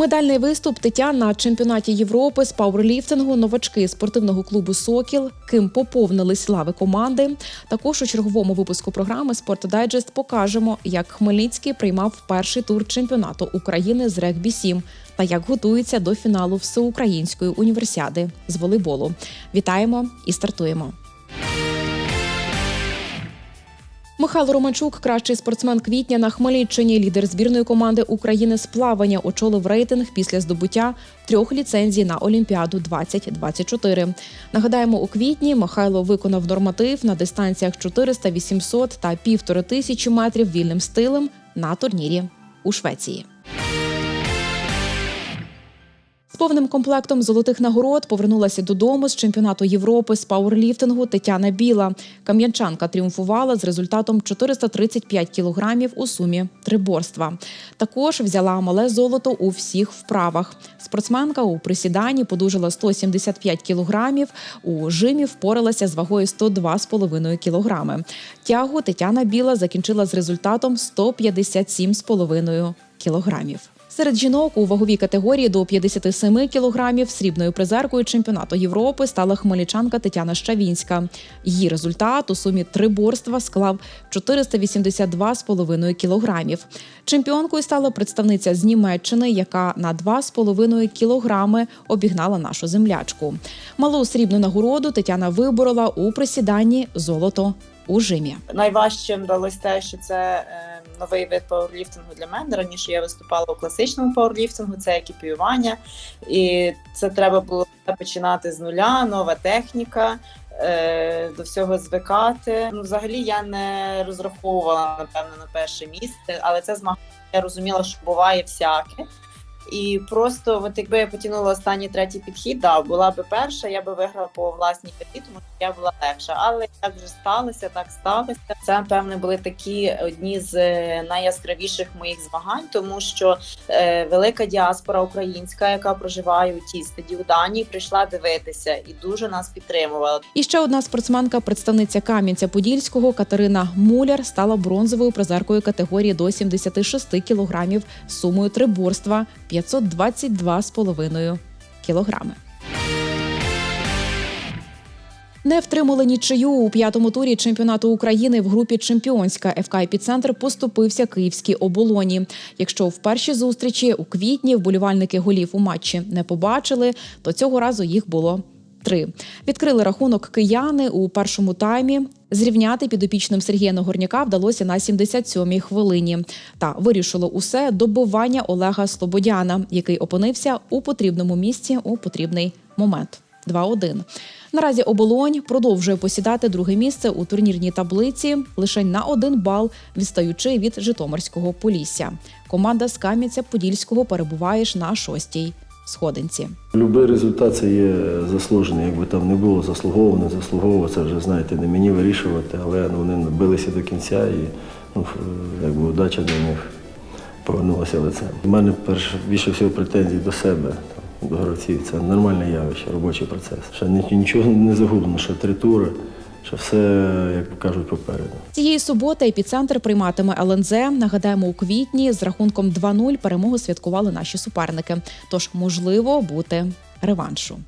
Медальний виступ Тетян на чемпіонаті Європи з пауерліфтингу новачки спортивного клубу Сокіл, ким поповнились лави команди. Також у черговому випуску програми «Спортдайджест» покажемо, як Хмельницький приймав перший тур чемпіонату України з регбі 7 та як готується до фіналу всеукраїнської універсіади з волейболу. Вітаємо і стартуємо. Михайло Романчук, кращий спортсмен квітня на Хмельниччині, лідер збірної команди України з плавання, очолив рейтинг після здобуття трьох ліцензій на Олімпіаду 2024. Нагадаємо, у квітні Михайло виконав норматив на дистанціях 400, 800 та півтори тисячі метрів вільним стилем на турнірі у Швеції. Повним комплектом золотих нагород повернулася додому з чемпіонату Європи з пауерліфтингу Тетяна Біла. Кам'янчанка тріумфувала з результатом 435 кілограмів у сумі триборства. Також взяла мале золото у всіх вправах. Спортсменка у присіданні подужала 175 кілограмів. У жимі впоралася з вагою 102,5 кілограми. Тягу Тетяна Біла закінчила з результатом 157,5 кілограмів. Серед жінок у ваговій категорії до 57 кілограмів срібною призеркою чемпіонату Європи стала хмельничанка Тетяна Щавінська. Її результат у сумі триборства склав 482,5 кілограмів. Чемпіонкою стала представниця з Німеччини, яка на 2,5 кілограми обігнала нашу землячку. Малу срібну нагороду Тетяна виборола у присіданні золото у жимі. Найважчим вдалося те, що це е, новий вид пауерліфтингу для мене. Раніше я виступала у класичному пауерліфтингу, це екіпіювання, і це треба було починати з нуля, нова техніка. е, До всього звикати. Ну, взагалі я не розраховувала напевно на перше місце, але це змагання я розуміла, що буває всяке. І просто, от якби я потягнула останній третій підхід, да, була би перша, я би виграла по власній вазі, тому що я була легша. Але як вже сталося, так сталося. Це напевне були такі одні з е, найяскравіших моїх змагань, тому що е, велика діаспора українська, яка проживає у Тістеді у Данії, прийшла дивитися і дуже нас підтримувала. І ще одна спортсменка, представниця Кам'янця-Подільського Катерина Муляр, стала бронзовою призеркою категорії до 76 кілограмів сумою триборства 522,5 кілограми. Не втримали нічию у п'ятому турі чемпіонату України в групі Чемпіонська. ФК «Епіцентр» поступився київській оболоні. Якщо в першій зустрічі у квітні вболівальники голів у матчі не побачили, то цього разу їх було три. Відкрили рахунок кияни у першому таймі. Зрівняти підопічним Сергія Нагорняка вдалося на 77-й хвилині. Та вирішило усе добивання Олега Слободяна, який опинився у потрібному місці у потрібний момент. 2-1. Наразі оболонь продовжує посідати друге місце у турнірній таблиці лише на один бал, відстаючи від Житомирського Полісся. Команда з Кам'янця-Подільського перебуває ж на шостій сходинці. Любий результат це є заслужений. Якби там не було заслуговано, не заслуговувало, це вже знаєте, не мені вирішувати, але ну, вони билися до кінця і ну, якби удача до них повернулася лицем. У мене перш більше всього претензій до себе, до гравців. Це нормальне явище, робочий процес. Ще нічого не загублено, ще три тури, ще все, як кажуть, попереду. Цієї суботи епіцентр прийматиме ЛНЗ. Нагадаємо, у квітні з рахунком 2-0 перемогу святкували наші суперники. Тож можливо бути реваншу.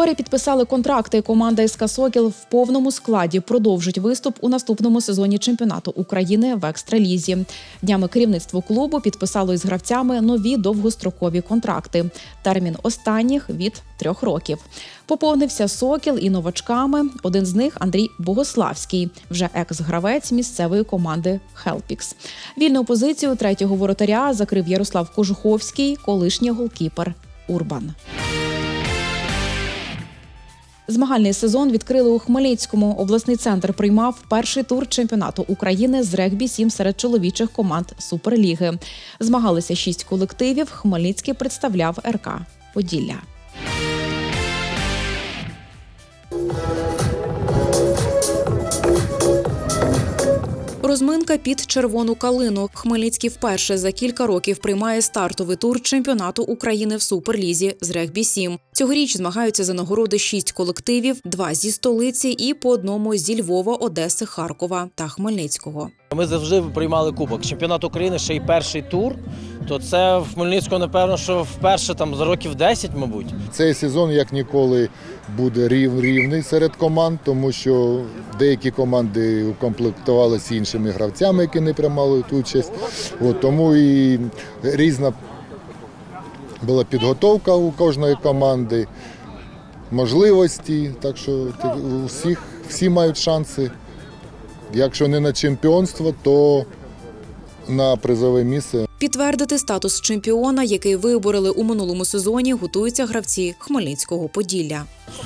Перепідписали контракти. Команда СК Сокіл в повному складі продовжить виступ у наступному сезоні чемпіонату України в екстралізі. Днями керівництво клубу підписало із гравцями нові довгострокові контракти. Термін останніх від трьох років. Поповнився Сокіл і новачками. Один з них Андрій Богославський, вже екс-гравець місцевої команди Хелпікс. Вільну позицію третього воротаря закрив Ярослав Кожуховський, колишній голкіпер Урбан. Змагальний сезон відкрили у Хмельницькому. Обласний центр приймав перший тур чемпіонату України з регбі 7 серед чоловічих команд Суперліги. Змагалися шість колективів. Хмельницький представляв РК Поділля. Розминка під червону калину. Хмельницький вперше за кілька років приймає стартовий тур чемпіонату України в суперлізі з регбі 7 Цьогоріч змагаються за нагороди шість колективів: два зі столиці і по одному зі Львова, Одеси, Харкова та Хмельницького. Ми завжди приймали кубок. Чемпіонат України ще й перший тур. То це в Хмельницькому, напевно, що вперше там за років 10, мабуть. Цей сезон як ніколи буде рів, рівний серед команд, тому що деякі команди укомплектувалися іншими гравцями, які не приймали участь. От, тому і різна була підготовка у кожної команди, можливості. Так що всіх всі мають шанси. Якщо не на чемпіонство, то на призове місце. Підтвердити статус чемпіона, який вибороли у минулому сезоні, готуються гравці Хмельницького Поділля.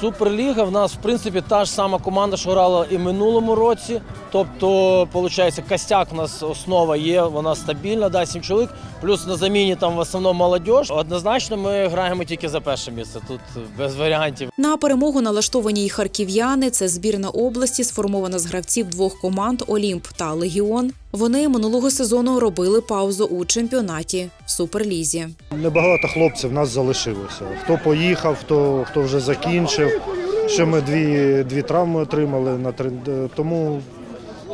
Суперліга в нас, в принципі, та ж сама команда, що грала і в минулому році. Тобто, виходить, костяк у нас основа є, вона стабільна, да, сім чоловік. Плюс на заміні там в основному молодь. Однозначно, ми граємо тільки за перше місце. Тут без варіантів. На перемогу налаштовані й харків'яни. Це збірна області, сформована з гравців двох команд Олімп та Легіон. Вони минулого сезону робили паузу у чемпіонаті в суперлізі. Небагато хлопців нас залишилося. Хто поїхав, хто, хто вже закінчив. Ще ми дві, дві травми отримали на трен- тому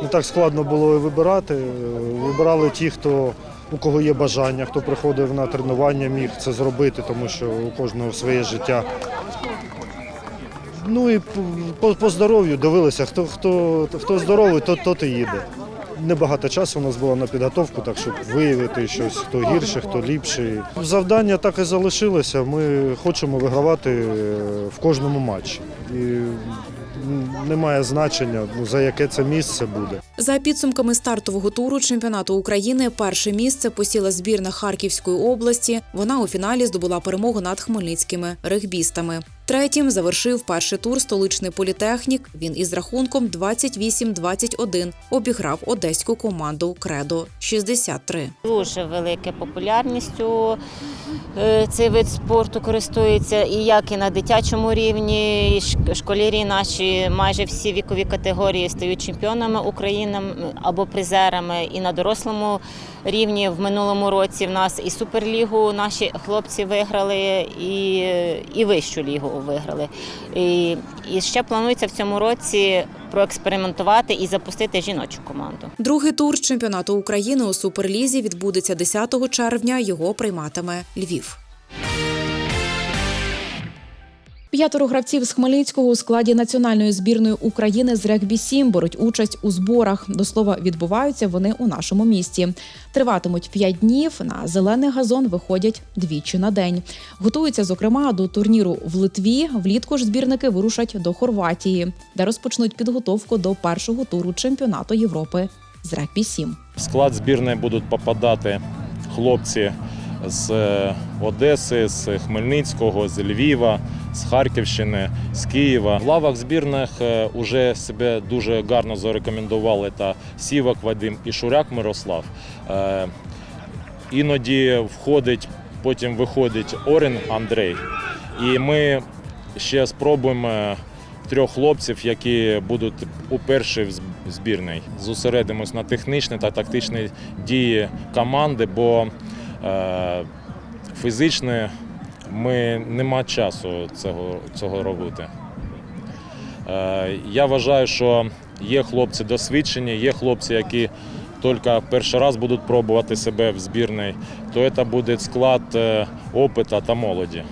не так складно було вибирати. Вибирали ті, хто у кого є бажання, хто приходив на тренування, міг це зробити, тому що у кожного своє життя. Ну і по, по, здоров'ю дивилися, хто, хто, хто здоровий, тот, тот і їде. Небагато часу у нас було на підготовку, так щоб виявити щось, хто гірше, хто ліпший. Завдання так і залишилося. Ми хочемо вигравати е, в кожному матчі. І немає значення, ну, за яке це місце буде. За підсумками стартового туру чемпіонату України, перше місце посіла збірна Харківської області. Вона у фіналі здобула перемогу над хмельницькими регбістами. Третім завершив перший тур столичний політехнік. Він із рахунком 28-21 обіграв одеську команду Кредо 63. Дуже велика популярністю е, цей вид спорту користується і як і на дитячому рівні, і школярі наші майже всі вікові категорії стають чемпіонами України або призерами, і на дорослому рівні в минулому році в нас і суперлігу наші хлопці виграли, і, і вищу лігу виграли. І, і ще планується в цьому році проекспериментувати і запустити жіночу команду. Другий тур чемпіонату України у суперлізі відбудеться 10 червня. Його прийматиме Львів. П'ятеро гравців з Хмельницького у складі національної збірної України з регбі 7 беруть участь у зборах. До слова, відбуваються вони у нашому місті. Триватимуть п'ять днів. На зелений газон виходять двічі на день. Готуються, зокрема, до турніру в Литві. Влітку ж збірники вирушать до Хорватії, де розпочнуть підготовку до першого туру чемпіонату Європи з регбі 7 В склад збірної будуть попадати хлопці з е, Одеси, з Хмельницького, з Львіва, з Харківщини, з Києва. В лавах збірних вже себе дуже гарно зарекомендували та Сівак Вадим і Шуряк Мирослав. Е, Іноді входить, потім виходить Орен Андрей. І ми ще спробуємо трьох хлопців, які будуть уперше в зб- збірній. Зосередимось на технічні та тактичні дії команди, бо е, фізично ми нема часу цього, цього робити. Е, я вважаю, що є хлопці досвідчені, є хлопці, які тільки перший раз будуть пробувати себе в збірній, то це буде склад е, опита та молоді.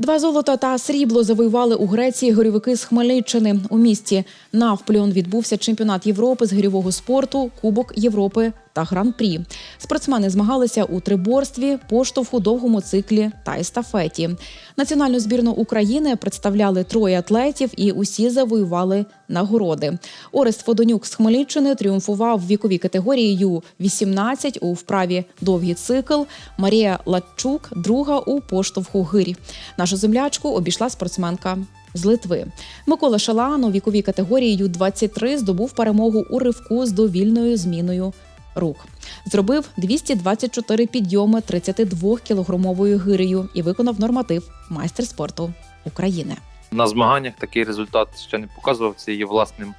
Два золота та срібло завоювали у Греції горівики з Хмельниччини. У місті Навпльон відбувся чемпіонат Європи з гирьового спорту, Кубок Європи та Гран-прі. Спортсмени змагалися у триборстві, поштовху, довгому циклі та естафеті. Національну збірну України представляли троє атлетів, і усі завоювали нагороди. Орест Фодонюк з Хмельниччини тріумфував в віковій категорії Ю-18 у вправі довгий цикл. Марія Латчук друга у поштовху гирь. Нашу землячку обійшла спортсменка. З Литви Микола Шалан у віковій категорії Ю-23 здобув перемогу у ривку з довільною зміною рук. Зробив 224 підйоми 32-кілограмовою гирею і виконав норматив майстер спорту України. На змаганнях такий результат ще не показував. Це є власним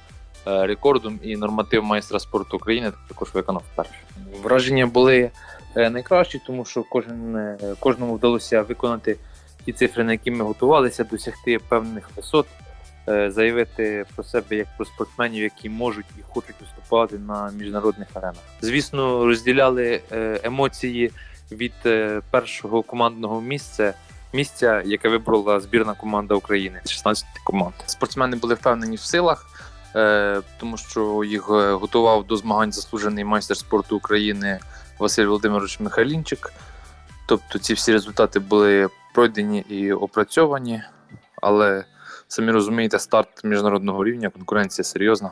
е, рекордом і норматив майстра спорту України також виконав вперше. Враження були е, найкращі, тому що кожен, е, кожному вдалося виконати ті цифри, на які ми готувалися, досягти певних висот, заявити про себе як про спортсменів, які можуть і хочуть виступати на міжнародних аренах. Звісно, розділяли е, емоції від е, першого командного місця. Місця, яке вибрала збірна команда України, 16 команд. Спортсмени були впевнені в силах, е, тому що їх е, готував до змагань заслужений майстер спорту України Василь Володимирович Михайлінчик. Тобто ці всі результати були пройдені і опрацьовані, але самі розумієте, старт міжнародного рівня, конкуренція серйозна.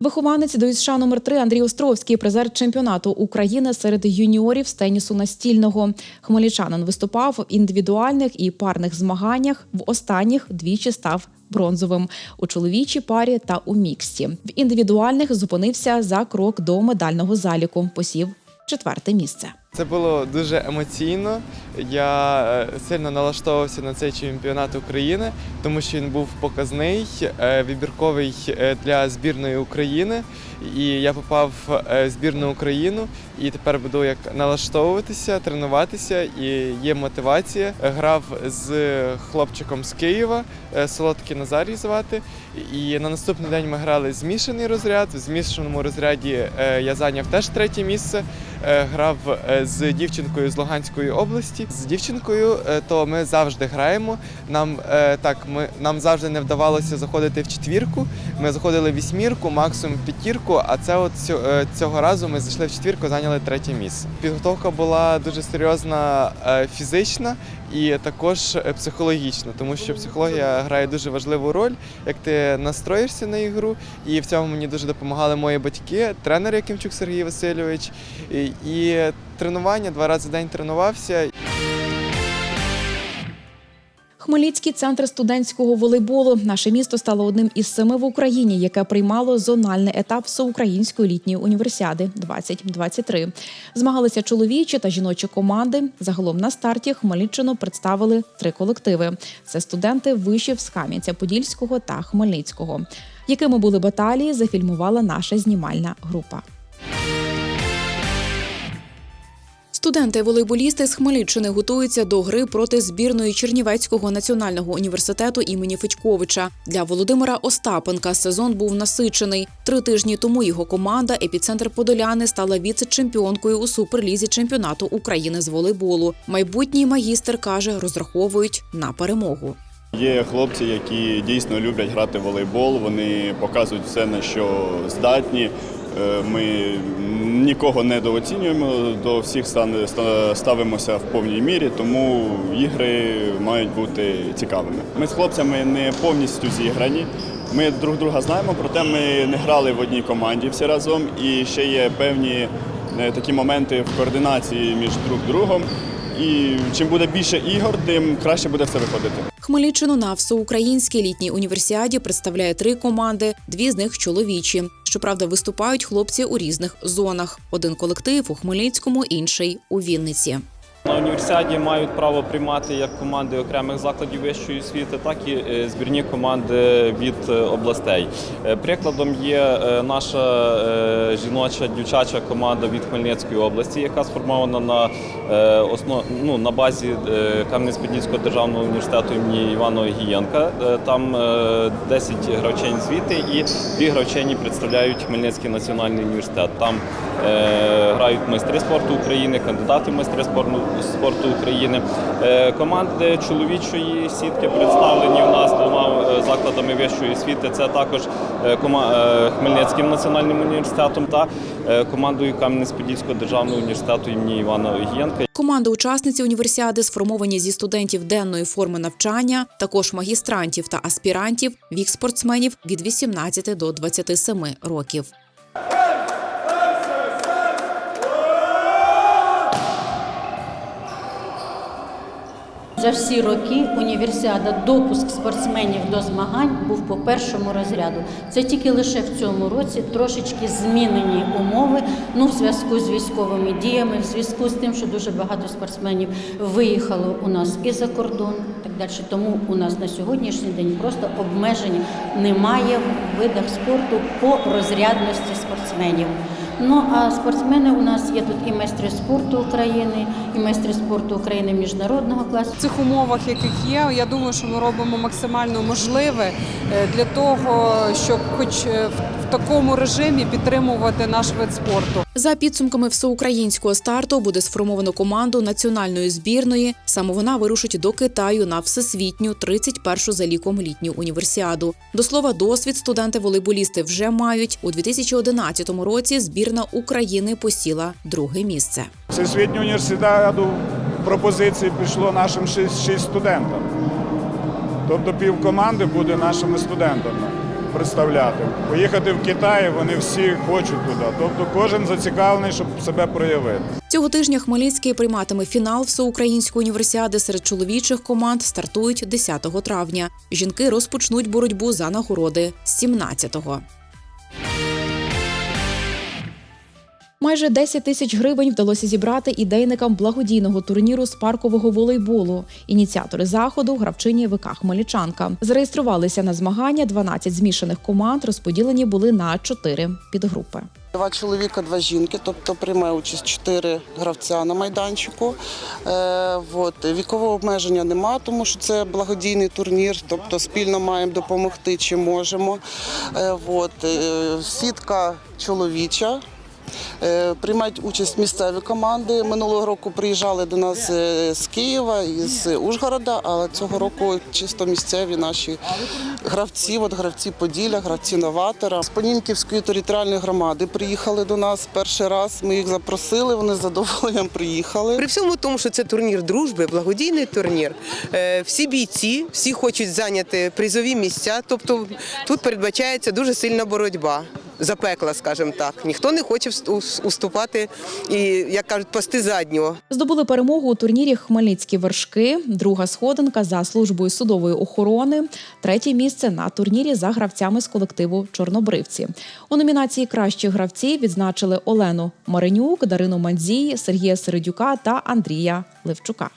Вихованець до США номер 3 Андрій Островський, призер чемпіонату України серед юніорів з тенісу настільного. Хмельничанин виступав в індивідуальних і парних змаганнях. В останніх двічі став бронзовим у чоловічій парі та у міксті. В індивідуальних зупинився за крок до медального заліку. Посів четверте місце. Це було дуже емоційно. Я е, сильно налаштовувався на цей чемпіонат України, тому що він був показний, е, вибірковий е, для збірної України. І я попав в збірну Україну і тепер буду як налаштовуватися, тренуватися. І є мотивація. Грав з хлопчиком з Києва, Солодкий Назарій звати. І на наступний день ми грали змішаний розряд. В змішаному розряді я зайняв теж третє місце. Грав з дівчинкою з Луганської області. З дівчинкою е, то ми завжди граємо. Нам е, так, ми нам завжди не вдавалося заходити в четвірку. Ми заходили в вісьмірку, максимум п'ятірку. А це от е, цього разу ми зайшли в четвірку, зайняли третє місце. Підготовка була дуже серйозна фізична і також психологічно, тому що психологія грає дуже важливу роль, як ти настроїшся на ігру. І в цьому мені дуже допомагали мої батьки, тренер Якимчук Сергій Васильович. І, і тренування два рази в день тренувався. Хмельницький центр студентського волейболу. Наше місто стало одним із семи в Україні, яке приймало зональний етап всеукраїнської літньої універсіади 2023. Змагалися чоловічі та жіночі команди. Загалом на старті Хмельниччину представили три колективи: це студенти вишів з Кам'янця-Подільського та Хмельницького. Якими були баталії, зафільмувала наша знімальна група. Студенти-волейболісти з Хмельниччини готуються до гри проти збірної Чернівецького національного університету імені Федьковича. Для Володимира Остапенка сезон був насичений. Три тижні тому його команда Епіцентр Подоляни стала віце-чемпіонкою у суперлізі чемпіонату України з волейболу. Майбутній магістр каже, розраховують на перемогу. Є хлопці, які дійсно люблять грати в волейбол. Вони показують все, на що здатні. Е, Ми нікого не недооцінюємо, до всіх ставимося в повній мірі, тому ігри мають бути цікавими. Ми з хлопцями не повністю зіграні. Ми друг друга знаємо, проте ми не грали в одній команді всі разом. І ще є певні е, такі моменти в координації між друг другом. І чим буде більше ігор, тим краще буде все виходити. Хмельниччину на всеукраїнській літній універсіаді представляє три команди, дві з них чоловічі. Щоправда, виступають хлопці у різних зонах. Один колектив у Хмельницькому, інший у Вінниці. На універсіаді мають право приймати як команди окремих закладів вищої освіти, так і е, збірні команди від е, областей. Е, Прикладом є наша жіноча дівчача команда від Хмельницької області, яка сформована на основ... ну, на базі Кам'янець-Подільського державного університету імені Івана Огієнка. Там е, 10 гравчень звідти і дві гравчині представляють Хмельницький національний університет. Там грають майстри спорту України, кандидати в майстри спорту, спорту України. Е, команди чоловічої сітки представлені у нас двома е, закладами вищої освіти. Це також е, Хмельницьким національним університетом та командою Кам'янець-Подільського державного університету імені Івана Огієнка. Команди учасниці універсіади сформовані зі студентів денної форми навчання, також магістрантів та аспірантів, вік спортсменів від 18 до 27 років. За всі роки універсіада допуск спортсменів до змагань був по першому розряду. Це тільки лише в цьому році трошечки змінені умови. Ну, в зв'язку з військовими діями, в зв'язку з тим, що дуже багато спортсменів виїхало у нас і за кордон, так далі. Тому у нас на сьогоднішній день просто обмежень немає в видах спорту по розрядності спортсменів. Ну а спортсмени у нас є тут і майстри спорту України, майстри спорту України міжнародного класу. В цих умовах, яких є, я думаю, що ми робимо максимально можливе е, для того, щоб, хоч е, в в такому режимі, підтримувати наш вид спорту. За підсумками всеукраїнського старту буде сформовано команду національної збірної. Саме вона вирушить до Китаю на всесвітню 31-шу за ліком літню універсіаду. До слова, досвід студенти-волейболісти вже мають у 2011 році. Збірна України посіла друге місце. Всесвітню університету пропозиції пішло нашим шість студентам. Тобто пів команди буде нашими студентами представляти. Поїхати в Китай вони всі хочуть туди. Тобто кожен зацікавлений, щоб себе проявити. Цього тижня Хмельницький прийматиме фінал всеукраїнської універсіади серед чоловічих команд. Стартують 10 травня. Жінки розпочнуть боротьбу за нагороди 17-го. Майже 10 тисяч гривень вдалося зібрати ідейникам благодійного турніру з паркового волейболу. Ініціатори заходу гравчині ВК Хмельничанка. Зареєструвалися на змагання 12 змішаних команд. Розподілені були на 4 підгрупи. Два чоловіка, два жінки, тобто приймає участь чотири гравця на майданчику. Е, от. Вікового обмеження нема, тому що це благодійний турнір, тобто спільно маємо допомогти, чи можемо. Е, от. Е, сітка чоловіча. Е, Приймають участь місцеві команди. Минулого року приїжджали до нас е, з Києва і з Ужгорода, але цього року чисто місцеві наші гравці, от гравці Поділля, гравці новатора. З Понінківської територіальної громади приїхали до нас перший раз. Ми їх запросили, вони з задоволенням приїхали. При всьому тому, що це турнір дружби, благодійний турнір. е, Всі бійці, всі хочуть зайняти призові місця. Тобто тут передбачається дуже сильна боротьба. Запекла, скажімо так. Ніхто не хоче уступати і, як кажуть, пасти заднього. Здобули перемогу у турнірі Хмельницькі вершки, друга сходинка за службою судової охорони, третє місце на турнірі за гравцями з колективу Чорнобривці. У номінації Кращі гравці відзначили Олену Маринюк, Дарину Мандзій, Сергія Середюка та Андрія Левчука.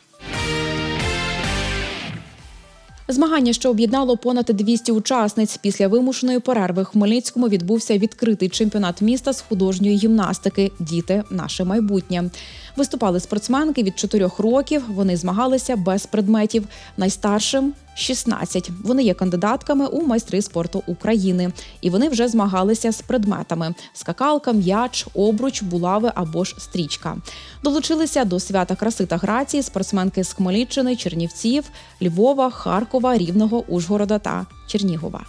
Змагання, що об'єднало понад 200 учасниць. Після вимушеної перерви в Хмельницькому відбувся відкритий чемпіонат міста з художньої гімнастики Діти наше майбутнє. Виступали спортсменки від 4 років. Вони змагалися без предметів. Найстаршим 16. Вони є кандидатками у майстри спорту України. І вони вже змагалися з предметами: скакалка, м'яч, обруч, булави або ж стрічка. Долучилися до свята краси та грації спортсменки з Хмельниччини, Чернівців, Львова, Харкова, Рівного, Ужгорода та Чернігова.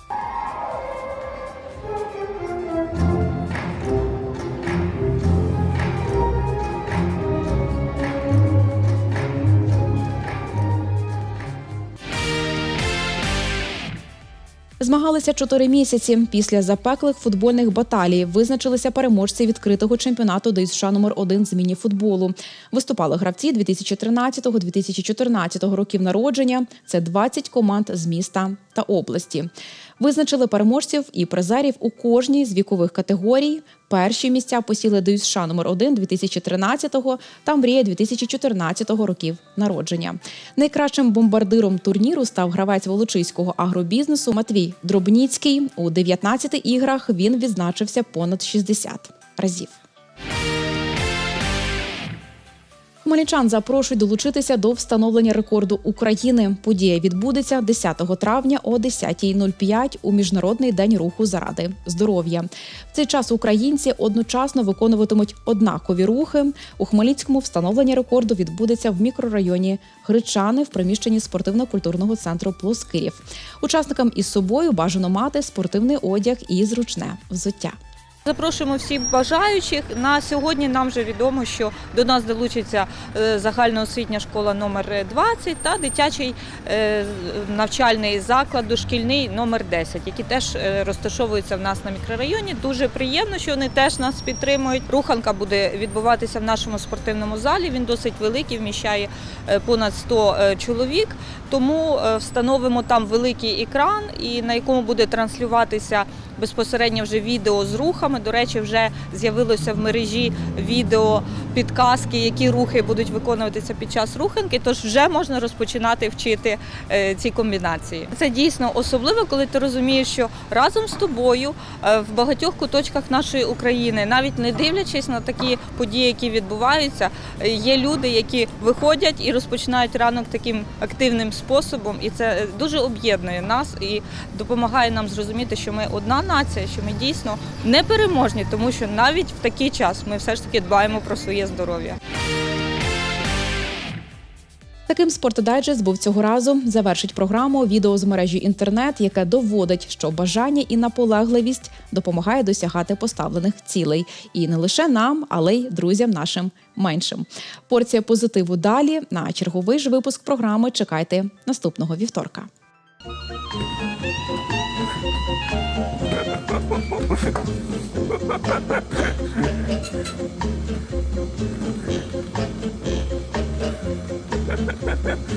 Змагалися чотири місяці. Після запеклих футбольних баталій визначилися переможці відкритого чемпіонату ДСШ номер 1 з міні-футболу. Виступали гравці 2013-2014 років народження. Це 20 команд з міста та області. Визначили переможців і призерів у кожній з вікових категорій. Перші місця посіли США номер 1 2013 та Мрія 2014 років народження. Найкращим бомбардиром турніру став гравець волочиського агробізнесу Матвій Дробніцький. У 19 іграх він відзначився понад 60 разів. Хмельничан запрошують долучитися до встановлення рекорду України. Подія відбудеться 10 травня о 10.05 у Міжнародний день руху заради здоров'я. В цей час українці одночасно виконуватимуть однакові рухи. У Хмельницькому встановлення рекорду відбудеться в мікрорайоні Гречани в приміщенні спортивно-культурного центру Плоскирів. Учасникам із собою бажано мати спортивний одяг і зручне взуття. Запрошуємо всіх бажаючих. На сьогодні нам вже відомо, що до нас долучиться е, загальноосвітня школа номер 20 та дитячий е, навчальний заклад дошкільний номер 10, які теж е, розташовуються в нас на мікрорайоні. Дуже приємно, що вони теж нас підтримують. Руханка буде відбуватися в нашому спортивному залі. Він досить великий, вміщає понад 100 е, чоловік. Тому встановимо там великий екран, і на якому буде транслюватися безпосередньо вже відео з рухами. До речі, вже з'явилося в мережі відео підказки, які рухи будуть виконуватися під час руханки. Тож вже можна розпочинати вчити е, ці комбінації. Це дійсно особливо, коли ти розумієш, що разом з тобою е, в багатьох куточках нашої України, навіть не дивлячись на такі події, які відбуваються, е, є люди, які виходять і розпочинають ранок таким активним способом, і це дуже об'єднує нас і допомагає нам зрозуміти, що ми одна нація, що ми дійсно непереможні, тому що навіть в такий час ми все ж таки дбаємо про своє здоров'я. Таким спортдайджест був цього разу. Завершить програму відео з мережі інтернет, яке доводить, що бажання і наполегливість допомагає досягати поставлених цілей. І не лише нам, але й друзям нашим меншим. Порція позитиву далі. На черговий ж випуск програми чекайте наступного вівторка. Ha, ha, ha, ha.